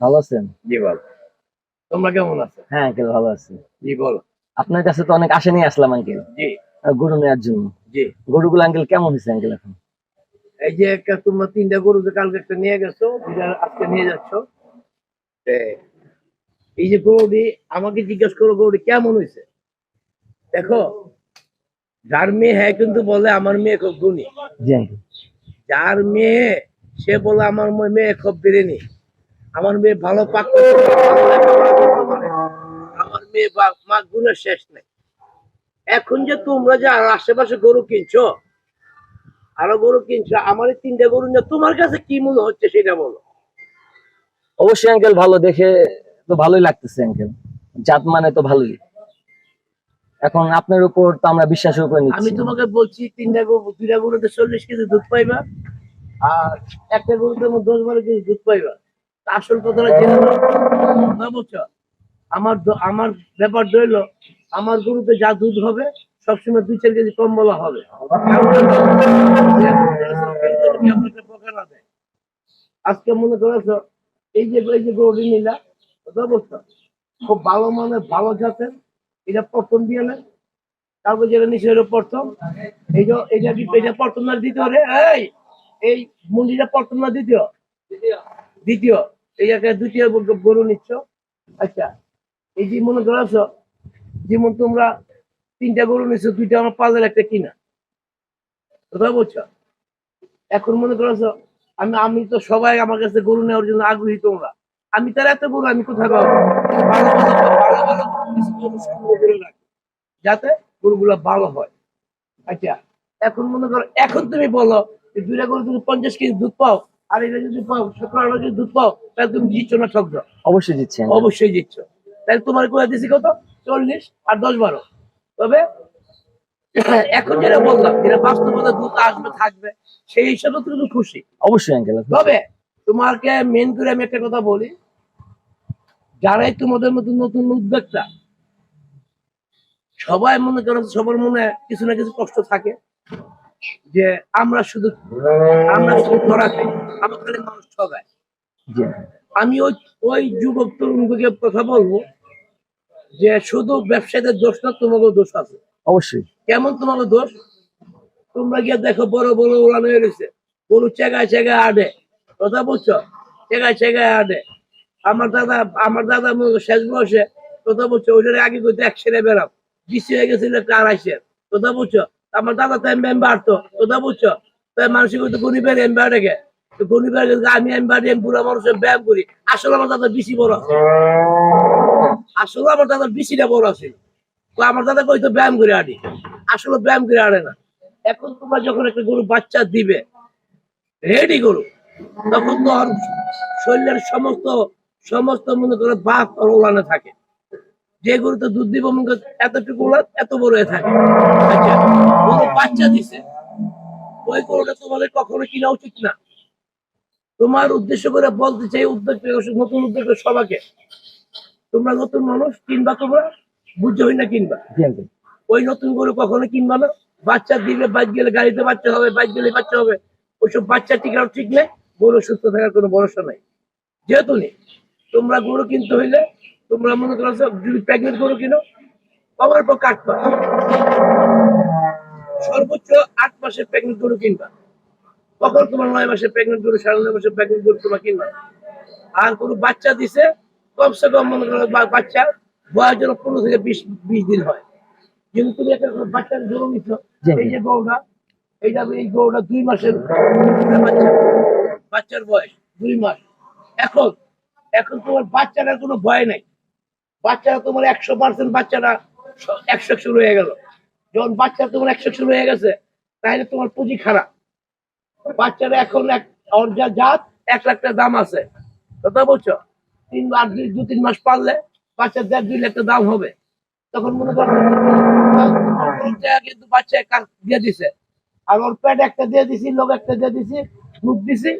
ভালো আছেন? জি বল তোমরা কেমন আছো? হ্যাঁ আঙ্কেল ভালো আছি। জি বলো। আপনার কাছে তো অনেক আশা নিয়ে আসলাম আঙ্কেল। জি। গরু নেওয়ার জন্য। জি। গরুগুলো আঙ্কেল কেমন হয়েছে আঙ্কেল এখন? এই যে একটা তোমরা তিনটা গরু যে কালকে একটা নিয়ে গেছো আজকে নিয়ে যাচ্ছ এই যে গরুটি আমাকে জিজ্ঞেস করো গরুটি কেমন হয়েছে? দেখো যার মেয়ে হ্যাঁ কিন্তু বলে আমার মেয়ে খুব গুণী যার মেয়ে সে বলে আমার মেয়ে খুব বেরেনি আমার মেয়ে ভালো পাক। আমার মেয়ে মা গুণের শেষ নেই। এখন যে তোমরা যে আশেপাশে গরু কিনছো আরও গরু কিনছো আমার তিনটা গরু তোমার কাছে কি মূল্য হচ্ছে সেটা বলো। অবশ্যই আঙ্কেল ভালো দেখে তো ভালোই লাগতেছে আঙ্কেল জাত মানে তো ভালোই। এখন আপনার উপর তো আমরা বিশ্বাসের উপর আমি তোমাকে বলছি তিনটা গরু দুইটা গরুতে চল্লিশ কেজি দুধ পাইবা। আর একটা গরুতে দশ বারো কেজি দুধ পাইবা। আসল কথাটা জেনে? না আমার আমার ব্যাপার রইল আমার গরুতে যা দুধ হবে, সবসময় দুই চার কেজি কম বলা হবে। আজকে মনে করেছ, এই যে এই যে গরুটি নিলা পারছ? খুব ভালো মানের, ভালো জাতের, এটা প্রথম দিয়ে নেন। তারপর যেটা নিচে প্রথম। এই যে এটা এটা প্রথম না রে এই এই মন্দিরটা প্রথম না দ্বিতীয়? দ্বিতীয়। এই একটা দ্বিতীয় গরু নিচ্ছ। আচ্ছা। এই যে মনে করেছ যেমন তোমরা তিনটা গরু নিচ্ছ দুইটা আমার পালের একটা কিনা। কথা বলছো? এখন মনে করেছ আমি আমি তো সবাই আমার কাছে গরু নেওয়ার জন্য আগ্রহী তোমরা। আমি তার এত গরু আমি কোথায় পাবো? ভালো ভালো ভালো ভালো গরু সংগ্রহ করে রাখি। যাতে গরুগুলো ভালো হয়। আচ্ছা। এখন মনে করো এখন তুমি বলো দুইটা গরু তুমি পঞ্চাশ কেজি দুধ পাও আর এটা যদি পাও সতেরো আঠারো কেজি দুধ পাও তাহলে তুমি জিতছো না ঠকছ অবশ্যই uncle। অবশ্যই জিতছ। তাহলে তোমার করে দিছি কত? চল্লিশ আর দশ বারো। তবে এখন যেটা বললাম যেটা বাস্তবতা দুধ আসবে থাকবে সেই হিসাবে তুমি খুশি। অবশ্যই আঙ্কেল তবে তোমাকে মেন করে আমি একটা কথা বলি যারাই তোমাদের মতো নতুন উদ্যোক্তা সবাই মনে করো সবার মনে কিছু না কিছু কষ্ট থাকে। যে আমরা শুধু আমরা শুধু আমার খালি মানুষ ঠগায় আমি ওই ওই যুবক তরুণকে কথা বলব যে শুধু ব্যবসায়ীদের দোষ না তোমাকেও দোষ আছে। অবশ্যই। কেমন তোমাকে দোষ? তোমরা গিয়ে দেখো বড় বড় উড়ানো হয়ে গেছে গরু চেগায় চেগায় আডে কথা বলছো? চেগায় চেগায় আডে আমার দাদা আমার দাদা শেষ বয়সে কথা বলছো ওইটার আগে সেরে বেরাম বৃষ্টি হয়ে গেছিল একটা আড়াইশের কথা বলছো? আমার দাদা তো। এম এম বাড়তো কথা বলছো তাই মানুষের কিন্তু গরিবের এম বাড়ে তো গরিবের আমি এম বাড়ি মানুষের ব্যায়াম করি, আসলে আমার দাদা বেশি বড় আসলে আমার দাদা বেশিটা বড় আছে। তো আমার দাদা কইতো ব্যায়াম করে আনি? আসলে ব্যায়াম করে আনে না। এখন তোমরা যখন একটা গরু বাচ্চা দিবে রেডি গরু, তখন তো শরীরের সমস্ত সমস্ত মনে করো বাঘ ওলানে থাকে। যে গরুতে দুধ দিব মনে এতটুকু এত বড় হয়ে থাকে। আচ্ছা গরু বাচ্চা দিছে। ওই গরুটা তোমাদের কখনো কিনা উচিত না। তোমার উদ্দেশ্য করে বলতে চাই উদ্যোগ নতুন উদ্যোগ সবাকে তোমরা নতুন মানুষ কিনবা তোমরা বুঝতে হই না কিনবা। ওই নতুন গরু কখনো কিনবা না। বাচ্চা দিলে বাইক গেলে গাড়িতে বাচ্চা হবে বাইক গেলে বাচ্চা হবে। ওইসব বাচ্চা টিকাও ঠিক নেই গরু সুস্থ থাকার কোনো ভরসা নাই। যেহেতু নেই। তোমরা গরু কিনতে হইলে তোমরা মনে করো যদি প্রেগনেন্ট গরু কিনো কমার পর মাস। সর্বোচ্চ আট মাসের প্রেগনেন্ট গরু কিনবা। কখন তোমার নয় মাসের প্রেগনেন্ট গরু সাড়ে নয় মাসের প্রেগনেন্ট গরু তোমার কিনবা। আর কোনো বাচ্চা দিছে কমসে কম মনে করো বাচ্চা বয়স যেন পনেরো থেকে বিশ বিশ দিন হয়। কিন্তু তুমি একটা বাচ্চার গরু নিচ্ছ এই যে গরুটা এইটা এই গরুটা দুই মাসের বাচ্চা। বাচ্চার বয়স দুই মাস। এখন এখন তোমার বাচ্চাটার কোনো ভয় নাই। বাচ্চারা তোমার একশো পার্সেন্ট বাচ্চারা একশো একশো রয়ে গেল। যখন বাচ্চা তোমার একশো একশো রয়ে গেছে তাহলে তোমার পুঁজি খারাপ। বাচ্চারা এখন এক যা জাত এক লাখ টাকা দাম আছে। কথা বলছো? তিন আর দুই দু তিন মাস পারলে বাচ্চার দেড় দুই লাখ দাম হবে। তখন মনে করো কিন্তু বাচ্চা দিয়ে দিছে। আর ওর পেট একটা দিয়ে দিছি লোক একটা দিয়ে দিছি দুধ দিছি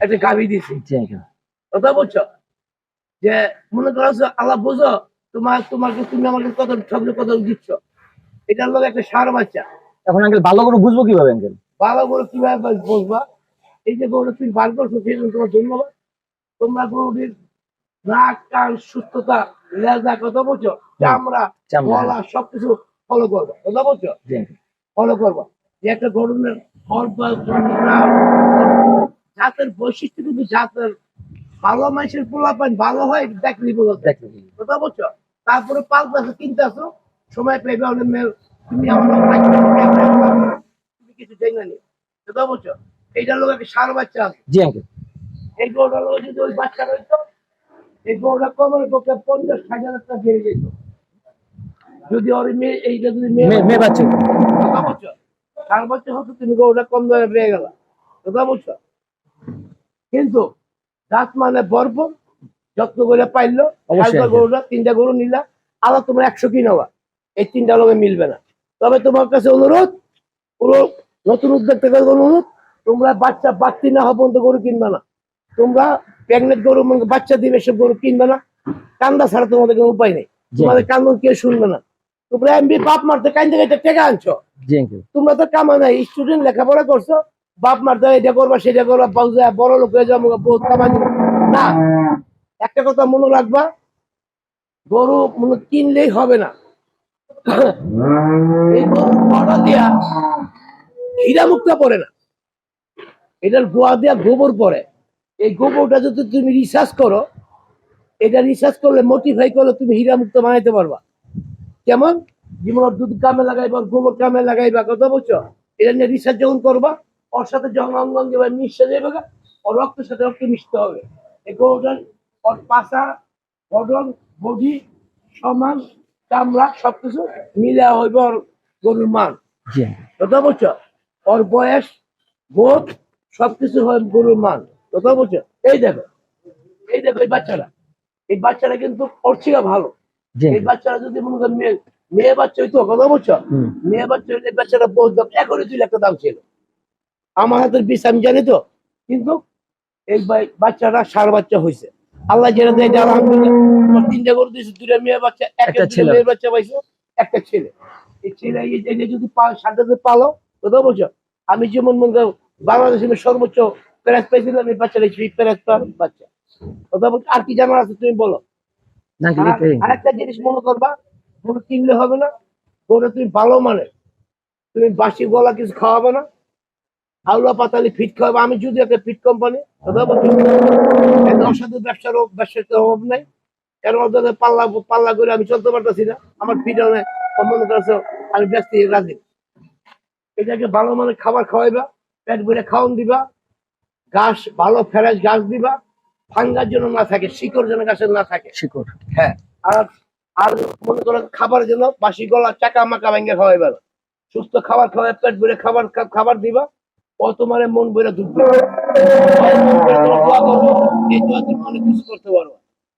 একটা গাভি দিছি। কথা বলছো? যে মনে করো যে আল্লাহ বুঝো তোমার তোমাকে তুমি আমাকে কত ঠকলে কত দিচ্ছ এটার লোক একটা সার বাচ্চা এখন আঙ্কেল ভালো করে বুঝব কীভাবে আঙ্কেল ভালো করে কীভাবে বুঝবা এই যে গরুটা তুমি বার করছ সেই জন্য তোমার ধন্যবাদ তোমরা গরুটির নাক কান সুস্থতা লেজা কথা বলছো চামড়া। গলা সবকিছু ফলো করব কথা বলছো ফলো করব যে একটা গরুনের জাতের বৈশিষ্ট্য কিন্তু জাতের ভালো মানুষের পোলা পান ভালো হয় দেখলি। দেখুন কথা বলছো? তারপরে পাল্টা কিনতে আসো সময় পেবে অনেক মেল তুমি আমার তুমি কিছু দেখলে নি। কথা বলছো? এইটা লোক একটা সার বাচ্চা আছে। জি আঙ্কেল এই গরুটা লোক যদি ওই বাচ্চা রইতো এই গরুটা কমরের পক্ষে পঞ্চাশ ষাট হাজার টাকা বেড়ে যেত। যদি ওর মেয়ে এইটা যদি মেয়ে মেয়ে মেয়ে বাচ্চা। কথা বলছো? সার বাচ্চা হতো তুমি গরুটা কম দামে পেয়ে গেল। কথা বলছো? কিন্তু দাঁত মানে বর্ব যত্ন করে পাইলো। গরুটা তিনটা গরু নিলা। আবার তোমার একশো কি নেওয়া এই তিনটা লোকে মিলবে না। তবে তোমার কাছে অনুরোধ পুরো নতুন উদ্যোক্তা অনুরোধ তোমরা বাচ্চা বাড়তি না হওয়া পর্যন্ত গরু কিনবে না। তোমরা প্রেগনেন্ট গরু বাচ্চা দিবে সব গরু কিনবে না। কান্দা ছাড়া তোমাদের কোনো উপায় নেই। তোমাদের কান্দন কেউ শুনবে না। তোমরা এমবি বাপ মারতে কান্দে টেকা আনছো। তোমরা তো কামা নাই স্টুডেন্ট লেখাপড়া করছ বাপ মার তো এটা করবা সেটা করবা বড় লোক হয়ে যাব বহুত কামাই না একটা কথা মনে রাখবা গরু মনে কিনলেই হবে না। এই গরু বড় দিয়া হীরা মুক্তা পড়ে না। এটার গোয়া দিয়া গোবর পড়ে। এই গোবরটা যদি তুমি রিসার্চ করো এটা রিসার্চ করলে মোটিফাই করলে তুমি হীরা মুক্ত বানাইতে পারবা। কেমন? যেমন ওর দুধ কামে লাগাইবা গোবর কামে লাগাইবা কথা বলছো? এটা নিয়ে রিসার্চ যখন করবা ওর সাথে যখন অঙ্গ অঙ্গে বা মিশে যাবে ওর রক্তের সাথে রক্ত মিশতে হবে। এই গরুটার ওর পাশা বদন বডি সমান চামড়া সবকিছু মিলে হইবে ওর গরুর মান। কথা বলছো? ওর বয়স বোধ সবকিছু হয় গরুর মান। কথা বলছো? এই দেখো এই দেখো এই বাচ্চাটা। এই বাচ্চাটা কিন্তু ওর থেকে ভালো। এই বাচ্চারা যদি মনে করেন মেয়ে মেয়ে বাচ্চা হইতো কথা বলছো? মেয়ে বাচ্চা হইলে এই বাচ্চাটা বহুত দাম এখনই দুই লাখ দাম ছিল। আমার হাতের বিষ আমি জানি তো। কিন্তু এই বাচ্চাটা সার বাচ্চা হয়েছে আল্লাহ যেটা দেয় আলহামদুলিল্লাহ। তিনটা করে দিয়েছে দুটা মেয়ে বাচ্চা একটা একটা ছেলে। মেয়ে বাচ্চা পাইছো একটা ছেলে। এই ছেলে যদি পা- সারটা পালো কথা বলছো? আমি যেমন মনে করো বাংলাদেশের সর্বোচ্চ প্যারাস পাইছিলাম এই বাচ্চাটা সেই প্যারাস পার বাচ্চা। কথা বলছো? আর কি জানার আছে তুমি বলো। আর- আরেকটা জিনিস মনে করবা গরু কিনলে হবে না গরু তুমি ভালো মানে তুমি বাসি গলা কিছু খাওয়াবে না আউলা পাতালি ফিট খাওয়াবে। আমি যদি একটা ফিট কোম্পানি অসাধু ব্যবসার ব্যবসার অভাব নাই। কারণ ওদের পাল্লা পাল্লা করে আমি চলতে পারতেছি না। আমার ফিট অনেক মনে করছ আমি ব্যস্ত রাজি। এটাকে ভালো মানে খাবার খাওয়াইবা পেট ভরে খাওয়ান দিবা ঘাস ভালো ফ্রেশ ঘাস দিবা ফাঙ্গার জন্য না থাকে শিকড় যেন গাছের না থাকে। শিকড়। হ্যাঁ আর আর মনে করো খাবার জন্য বাসি গলা চাকা মাকা ভেঙে খাওয়াইবে। সুস্থ খাবার খাওয়াই পেট ভরে খাবার খাবার দিবা। ও তোমার মন ভরে দুধ তুমি অনেক কিছু করতে পারবে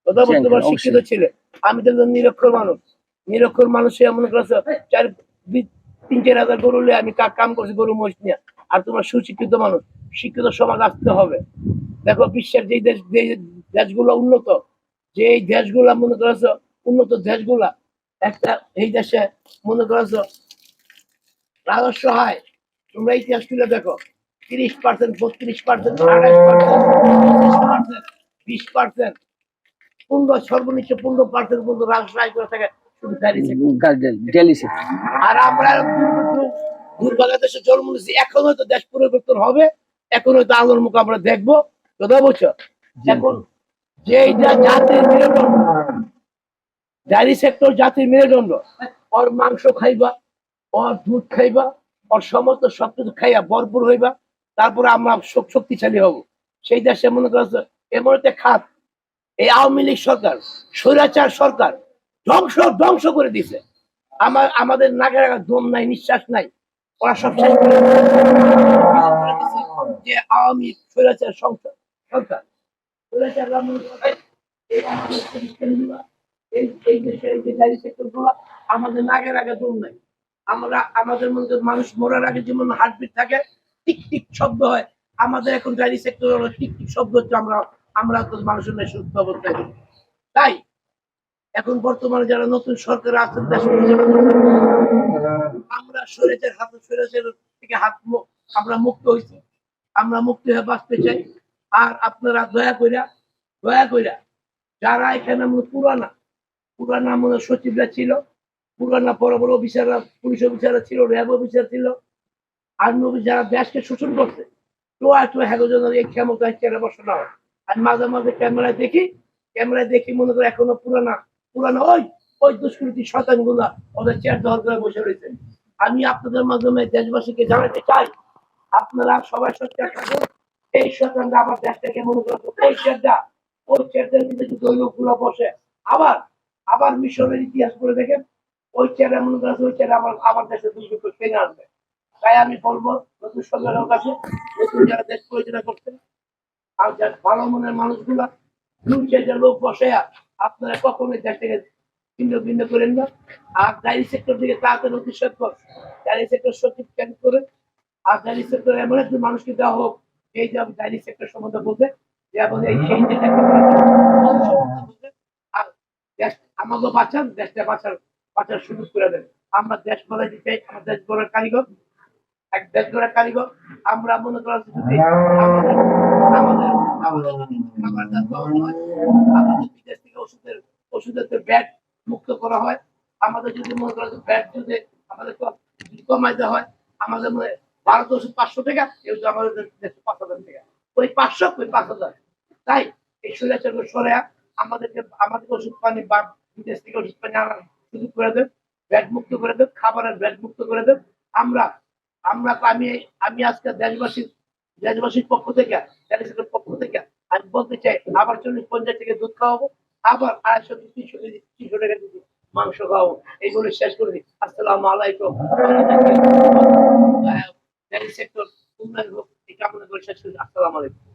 কথা বলতে অবশ্যই। শিক্ষিত ছেলে। আমি তো একজন নিরক্ষর মানুষ। নিরক্ষর মানুষ হয়ে মনে করছ চার তিন চার হাজার গরু আমি কাম করছি গরু মহিষ নিয়ে। আর তোমার সুশিক্ষিত মানুষ। শিক্ষিত সমাজ আসতে হবে। দেখো বিশ্বের যে দেশ যে দেশগুলো উন্নত যে এই দেশগুলা মনে করেছ উন্নত দেশগুলা একটা এই দেশে মনে করেছ রাজস্ব হয়। তোমরা ইতিহাস তুলে দেখো। তিরিশ পার্সেন্ট বত্রিশ পার্সেন্ট আঠাশ পার্সেন্ট বিশ পার্সেন্ট পনেরো সর্বনিচ্চ পনেরো পার্সেন্ট পর্যন্ত করে থাকে শুধু গাড়ি আর আমরা দুর্ভাগ্য দেশে জন্ম নিয়েছি। এখন হয়তো দেশ পরিবর্তন হবে এখন হয়তো আলোর মুখ আমরা দেখব। কথা বলছো এখন যে জাতির মেরুদণ্ড ডায়েরি সেক্টর জাতির মেরুদণ্ড ওর মাংস খাইবা ওর দুধ খাইবা ওর সমস্ত সবকিছু খাইয়া ভরপুর হইবা। তারপরে আমরা শক- শক্তিশালী হব। সেই দেশে মনে করছে এমন একটা খাত। এই আওয়ামী লীগ সরকার, স্বৈরাচার সরকার ধ্বংস ধ্বংস করে দিছে। আমার আমাদের আগা দম নাই, নিঃশ্বাস নাই। ওরা সব শেষ করে যে আওয়ামী স্বৈরাচার সরকার। এই সেক্টরগুলো আমাদের নাই। আমরা আমাদের মধ্যে মানুষ মরার আগে যেমন হার্টবিট থাকে টিক টিক শব্দ হয়। আমাদের এখন গাড়ি সেক্টর হলো টিক টিক শব্দ হচ্ছে আমরা আমরা মানুষের নেই সুস্থ অবস্থায় তাই এখন বর্তমানে যারা নতুন সরকার আছেন আমরা সরেছের হাতে সরেছের থেকে হাত আমরা মুক্ত হয়েছি। আমরা মুক্তি হয়ে বাঁচতে চাই। আর আপনারা দয়া কইরা দয়া কইরা, যারা এখানে মনে পুরানা পুরানা মনে সচিবরা ছিল, পুরানা বড় বড় অফিসাররা, পুলিশ অফিসাররা ছিল, র্যাব অফিসার ছিল আর্মি অফিসার যারা দেশকে শোষণ করছে, তো আর তো হ্যাগো যেন এই ক্ষমতায় চেয়ারে বসানো হয় আর মাঝে মাঝে ক্যামেরায় দেখি ক্যামেরায় দেখি মনে করে এখনও পুরানা, পুরানো ওই ওই দুষ্কৃতি শতানগুলা ওদের চেয়ার দখল করে বসে রয়েছে। আমি আপনাদের মাধ্যমে দেশবাসীকে জানাতে চাই, আপনারা সবাই সত্যি থাকুন এই শতানটা আমার দেশটাকে মনে করতো ওই চেয়ারটা ওই চেয়ারটার ভিতরে যদি ওই লোকগুলো বসে, আবার আবার মিশরের ইতিহাস করে দেখেন, ওই চেয়ারে মনে করেছে ওই চেয়ারে আমার আমার দেশে দুর্যোগ টেনে আনবে। তাই আমি বলব, নতুন সরকারের কাছে নতুন যারা দেশ পরিচালনা করছেন আর যারা ভালো মনের মানুষগুলা দু চারটা লোক বসে আপনারা কখনোই দেশ থেকে ভিন্ন ভিন্ন করেন না। আর ডায়েরি সেক্টর থেকে তাড়াতাড়ি অতি সত্তর ডায়েরি সেক্টর সচিব চেঞ্জ করে? আর ডায়েরি সেক্টর এমন একজন মানুষকে দেওয়া হোক, এই যে আমি ডায়েরি সেক্টর সম্বন্ধে বলতে যেমন এই আর দেশ আমাকে বাঁচান, দেশটা বাঁচার বাঁচার সুযোগ করে দেন। আমরা দেশ বলে দিতে আমার দেশ গড়ার কারিগর। এক কারিগর আমরা মনে করা যদি আমাদের আমাদের আমাদের যদি খাবার দাবার দেওয়া হয়, আমাদের বিদেশ থেকে ওষুধের ওষুধের ব্যাট মুক্ত করা হয় আমাদের যদি মনে করা ব্যাট যদি আমাদের কমাই দেওয়া হয় আমাদের মনে ভারত ওষুধ পাঁচশো টাকা কিন্তু আমাদের দেশে পাঁচ হাজার টাকা। ওই পাঁচশো ওই পাঁচ হাজার। তাই এই সুরেশ্বর সরে আমাদেরকে আমাদের ওষুধ পানি বা বিদেশ থেকে ওষুধ পানি আনার সুযোগ করে দেন ব্যাট মুক্ত করে দেন খাবারের ব্যাট মুক্ত করে দেন আমরা আমরা তো আমি আমি আজকে দেশবাসীর দেশবাসীর পক্ষ থেকে দেশের পক্ষ থেকে আমি বলতে চাই আবার চল্লিশ পঞ্চাশ থেকে দুধ খাওয়াবো আবার আড়াইশো থেকে তিনশো কেজি তিনশো টাকা কেজি মাংস খাওয়াবো। এইগুলো শেষ করে দিই। আসসালাম আলাইকুম। সেক্টর উন্নয়ন হোক এই কামনা করে শেষ করি। আসসালাম আলাইকুম।